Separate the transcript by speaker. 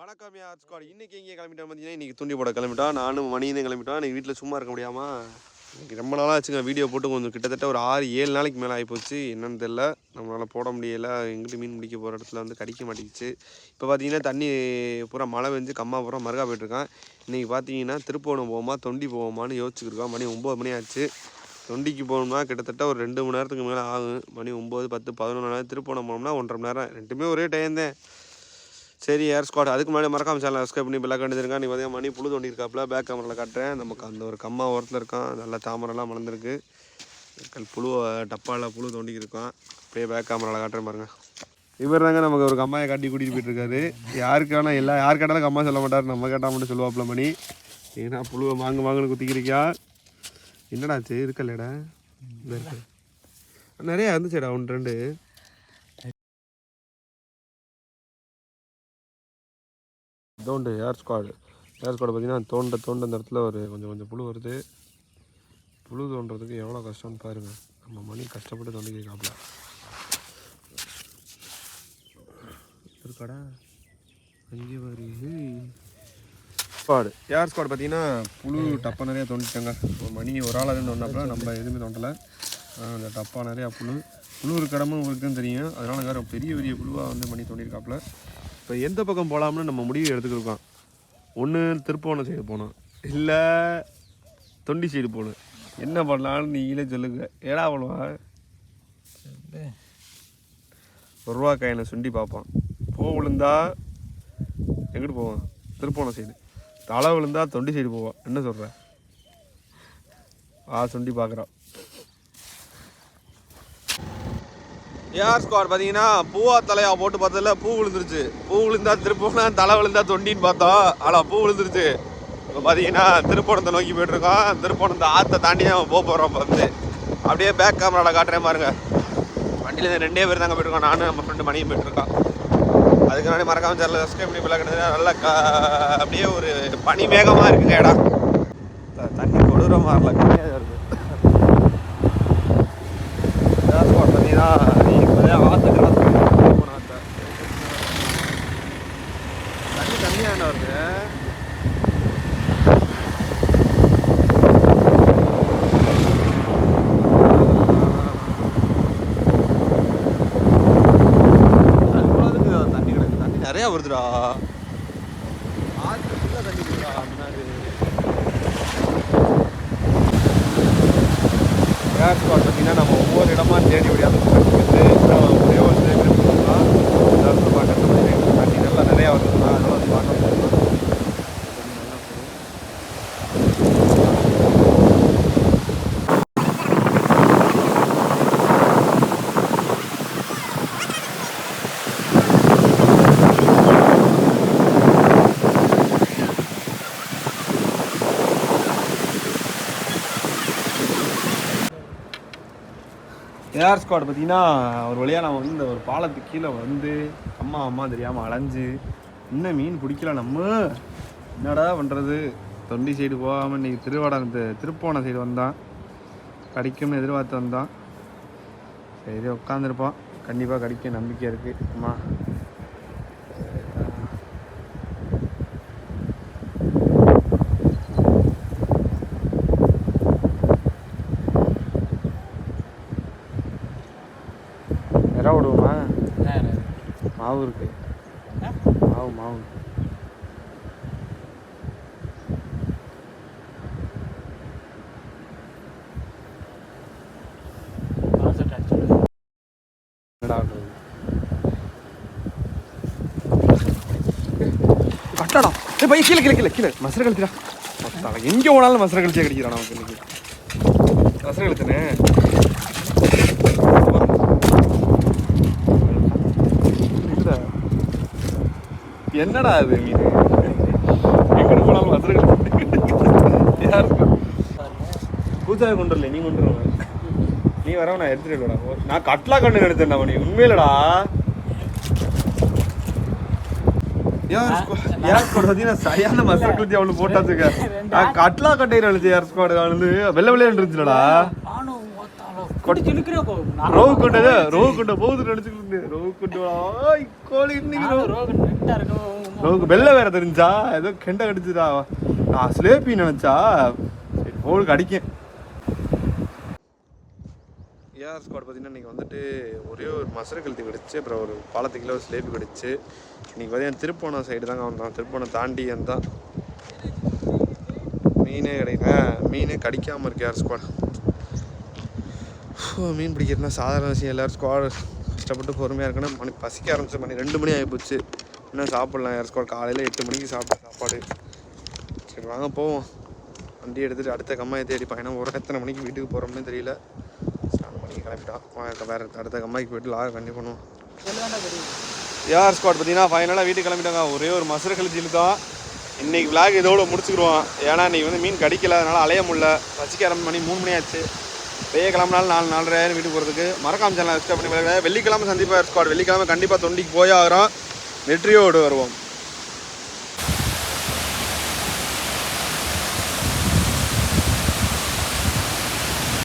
Speaker 1: வணக்கம் யார் ஸ்குவாட் இன்னைக்கு எங்கே கிளம்பிட்டோம் பார்த்தீங்கன்னா இன்னைக்கு துண்டி போட கிளம்பிட்டோம். நானும் மணியும் கிளம்பிட்டோம். இன்னைக்கு வீட்டில் சும்மா இருக்க முடியாமல் இன்னைக்கு ரொம்ப நாளாக ஆச்சுங்க. வீடியோ போட்டு கொஞ்சம் கிட்டத்தட்ட ஒரு ஆறு ஏழு நாளைக்கு மேலே ஆகிப்போச்சு என்னன்னு தெரில நம்மளால் போட முடியலை. எங்கிட்ட மீன் பிடிக்க போகிற இடத்துல வந்து கடிக்க மாட்டேங்குச்சு. இப்போ பார்த்தீங்கன்னா தண்ணி பூரா மழை பெஞ்சு கம்மா பூரா மறுக்கா போயிட்டுருக்கான். இன்றைக்கி பார்த்தீங்கன்னா திருப்போணம் போவோமா தொண்டி போவோமான்னு யோசிச்சுருக்கோம் மணி ஒம்பது மணி ஆச்சு. தொண்டிக்கு போகணும்னா கிட்டத்தட்ட ஒரு ரெண்டு மணி நேரத்துக்கு மேலே ஆகும். மணி ஒம்பது பத்து பதினொன்று நேரம் திருப்போணம் போனோம்னா ஒன்றரை மணி நேரம். ரெண்டுமே ஒரே டைம் தான். சரி ஏர் ஸ்குவாட் அதுக்கு முன்னாடி மறக்காம சேனல் சப்ஸ்கிரைப் பண்ணி பெல்லாக கண்டுருக்கா நீ பார்த்தீங்கன்னா மணி புழு தோண்டி இருக்காப்புல பேக் கேமராவில் காட்டுறேன். நமக்கு அந்த ஒரு கம்மா ஓரத்தில் இருக்கான். நல்லா தாமரைலாம் மலர்ந்துருக்கு கல் புழுவை டப்பாவில் புழு தோண்டி இருக்கான் அப்படியே பேக் கேமராவில் காட்டுறேன் பாருங்கள் இவர் தாங்க நமக்கு ஒரு கம்மாயை காட்டி கூட்டிகிட்டு போயிட்டுருக்காரு யாருக்கு எல்லா யார் கேட்டாலும் கம்மா சொல்ல மாட்டார். நம்ம கேட்டால் மட்டும் சொல்லுவாப்புல மணி. ஏன்னா புழுவை வாங்க வாங்கன்னு என்னடா என்னடாச்சு இருக்கல்லடா நிறையா இருந்துச்சுடா ஒன்று ரெண்டு. தோண்டு ஏர் ஸ்குவாடு ஏர் ஸ்குவாடு பார்த்தீங்கன்னா தோண்ட தோண்ட அந்த இடத்துல ஒரு கொஞ்சம் கொஞ்சம் புழு வருது. புழு தோண்டுறதுக்கு எவ்வளோ கஷ்டம்னு பாருங்க. நம்ம மணி கஷ்டப்பட்டு தோண்டிக்காப்ல இருக்காடா? அங்கே வருது ஸ்குவாடு ஏர் ஸ்குவாடு பார்த்தீங்கன்னா புழு டப்பா நிறையா தோண்டிட்டாங்க. ஒரு மணி ஒரு ஆளாக இருந்து நம்ம எதுவுமே தோண்டலை. அந்த டப்பா நிறையா புழு. புழு ஒரு கடமும் இருக்குன்னு தெரியும். அதனால வேறு பெரிய பெரிய புழுவாக வந்து மணி தோண்டியிருக்காப்புல. இப்போ எந்த பக்கம் போகலாம்னு நம்ம முடிவு எடுத்துக்கிருக்கோம். ஒன்று திருப்போணம் சைடு போகணும் இல்லை தொண்டி சைடு போகணும் என்ன பண்ணலாம்னு நீங்களே சொல்லுங்க. ஏடா பண்ணுவான் ஒரு ரூபா காயினை சுண்டி பார்ப்பான். போ விழுந்தா எங்கிட்டு போவான்? திருப்போணம் சைடு. தலை விழுந்தா தொண்டி சைடு போவான். என்ன சொல்கிற ஆ சுண்டி பார்க்குறான். ஏஆர் ஸ்குவாட் பார்த்தீங்கன்னா பூவா தலையா போட்டு பார்த்ததுல பூ விழுந்துருச்சு. பூ விழுந்தா திருப்போனா தலை விழுந்தா தொண்டின்னு பார்த்தோம். ஆனால் பூ விழுந்துருச்சு. இப்போ பார்த்தீங்கன்னா திருப்போணத்தை நோக்கி போயிட்டுருக்கோம் திருப்போணத்தை ஆற்றை தாண்டி தான் போக போகிறோம் இப்போ வந்து அப்படியே பேக் கேமராவில் காட்டுறேன் பாருங்க. வண்டியில் இருந்து ரெண்டே பேர் தாங்க போயிட்டுருக்கோம் நானும் நம்ம ஃப்ரெண்டு மணியும் போயிட்டுருக்கோம் அதுக்கு முன்னாடி மறக்காமல் சேனல் சப்ஸ்கிரைப் பண்ணி பிள்ளை கிடந்தது நல்லா க அப்படியே ஒரு பனி மேகமாக இருக்குங்க இடம். த- தண்ணி கொடூரமாக இல்லை கம்மியாக வருது ஸ்பாட் பார்த்தீங்கன்னா இப்போதே ஆற்று கிராஸ் போன ஆற்றை தண்ணி வருது தண்ணி தண்ணி நிறையா வருதுடா. ஆற்று ஃபுல்லாக தண்ணி இருக்குடா முன்னாடி. ஏர் ஸ்பாட் பார்த்தீங்கன்னா நம்ம ஒவ்வொரு இடமா தேடி முடியாமல் ஒரே ஒரு சேகரிப்பு பார்க்கறது வந்து தண்ணி நல்லா நிறையா வருதுன்னா அதெல்லாம் வந்து பார்க்க முடியும் ஸ்குவாட் பார்த்தீங்கன்னா ஒரு வழியாக நான் வந்து இந்த ஒரு பாலத்துக்கு கீழே வந்து அம்மா அம்மா தெரியாமல் அலைஞ்சு இன்னும் மீன் பிடிக்கல நம்ம. என்னடா பண்ணுறது தொண்டி சைடு போகாமல் இன்றைக்கி திருவாடான இந்த திருப்போணம் சைடு வந்தான். கிடைக்கும்னு எதிர்பார்த்து வந்தான். சரி உட்காந்துருப்பான் கண்டிப்பாக கடிக்க நம்பிக்கை இருக்குது அம்மா மாவு இருக்கு. மாவு மாவு? கட்டடா. ஏய் பைய கீழே கீழே கீழே கீழே. மசர எங்க போனாலும் மசர கழிச்சே கடிக்கிறான் நமக்கு இன்னைக்கு. மசர கழுத்துனே இருக்குதா? என்னடா அது எங்கிட்டு போனாலும் மசர கழுத்து யாருக்கு? பூஜாவை கொண்டு வரல நீ கொண்டு வரல நீ வரவ நான் எடுத்துட்டு நான் கட்லா கண்ணு எடுத்தேன்டா நீ உண்மையிலடா. யார் யார் ஸ்குவாட் பார்த்தீங்கன்னா சரியான மசாலா குத்தி அவளு போட்டாச்சுங்க. நான் கட்லா கட்டையில் அழிச்சு யார் ஸ்குவாட் வந்து வெள்ளை வெள்ளையா இருந்துச்சுலடா ரோவு கொண்டது ரோவு கொண்ட போகுது. நினைச்சுக்கிட்டு ரோவு கொண்டு கோழி ரோக்கு வெள்ளை வேற தெரிஞ்சா ஏதோ கெண்ட கடிச்சுடா நான் ஸ்லேப்பி நினைச்சா சரி போலுக்கு அடிக்கேன். ஏஆர் ஸ்குவாட் பார்த்தீங்கன்னா இன்றைக்கி வந்துட்டு ஒரே ஒரு மசரு கழுத்து கிடச்சி அப்புறம் ஒரு பாலத்துக்குள்ள ஒரு ஸ்லேப்பி கிடச்சி இன்றைக்கி பார்த்தீங்கன்னா திருப்போணம் சைடு தாங்க வந்தோம். திருப்போணம் தாண்டி வந்தான் மீனே கிடைக்கல. மீனே கடிக்காமல் இருக்கு ஏஆர் ஸ்குவாட். மீன் பிடிக்கிறதுனா சாதாரண விஷயம். எல்லாரும் ஸ்குவாட் கஷ்டப்பட்டு பொறுமையாக இருக்கணும். மணி பசிக்க ஆரம்பிச்ச மணி ரெண்டு மணி ஆகிப்போச்சு. இன்னும் சாப்பிட்லாம். யார் ஸ்குவாட் காலையில் எட்டு மணிக்கு சாப்பிட்ட சாப்பாடு. சரி வாங்க போவோம். வண்டி எடுத்துகிட்டு அடுத்த கம்மாயை தேடி பயணம். ஒரு எத்தனை மணிக்கு வீட்டுக்கு போகிறோம்னு தெரியல. நாலு மணிக்கு கிளம்பிட்டோம் வேறு அடுத்த கம்மாய்க்கு போயிட்டு லாக கண்டி பண்ணுவோம். ஏஆர் ஸ்குவாட் பார்த்தீங்கன்னா ஃபைனலாக வீட்டுக்கு கிளம்பிட்டாங்க. ஒரே ஒரு மசர கழிச்சிட்டு தான். இன்றைக்கி விளாக் இதோடு முடிச்சுக்கிடுவோம். ஏன்னா இன்றைக்கி வந்து மீன் கடிக்கல. அதனால் அலைய முடில பசிக்க ஆரம்பி மணி மூணு மணி ஆச்சு. பெய்ய கிளம்பினாலும் நாலு நாலராயிரம் வீட்டுக்கு போகிறதுக்கு மறக்காம சேனல் சப்ஸ்கிரைப் பண்ணி வெள்ளிக்கிழமை சந்திப்பா ஸ்குவாட் வெள்ளிக்கிழமை கண்டிப்பாக தொண்டிக்கு போய் ஆகிறோம் வெற்றியோடு வருவோம்.